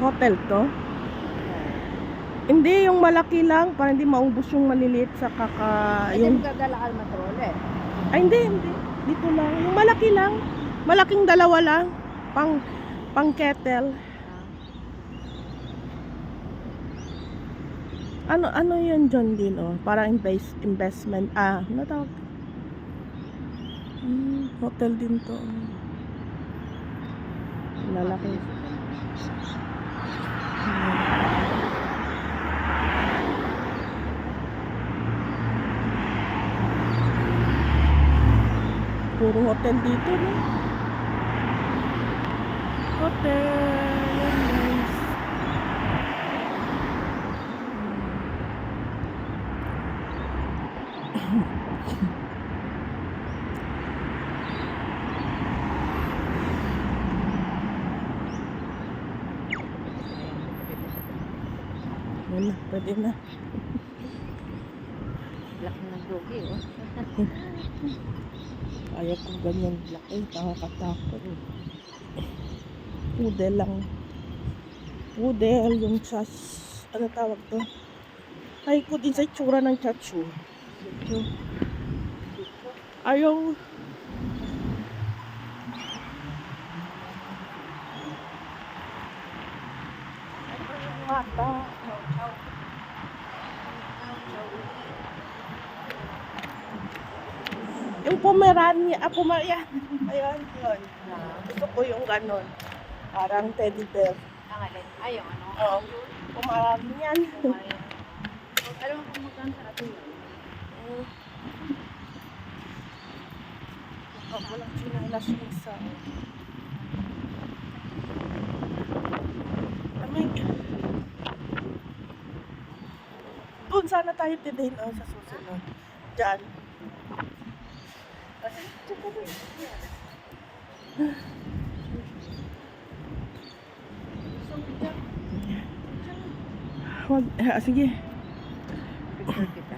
hotel to? Hindi, yung malaki lang, para hindi maubos yung maliliit sa kaka... Ay, Yung, dadala ka matrole. ay, hindi, hindi. Dito lang. Yung malaki lang. Malaking dalawa lang. Pang, pang kettle. Ano, ano yan dyan din, oh? Para invest, investment. Ah, ano tawag? Hmm, hotel din to. Lalaki. Puro hotel dito, no? Hotel. Nice. Yan na, pwede na. Laki ng dogi, oh. Ayaw ko ganyan laki, nakakatakot. Pudel lang. Pudel, yung chas, ano tawag to? Ay ko din sa itsura ng chachu. Ayaw. Mata. Yung Pomerania, ah, Pomerania. Ayun, yun. Gusto ko yung ganon. Parang teddy bear. Ang alin? Ay, yung ano? Oo. Pomeranian. Ay. Alam mo kung magkano sa atin yun? Oh, walang chinilas yung isa. Doon sana tayo tidahin oh, sa susunod. Diyan. Wag, ah, sige. Picture kita.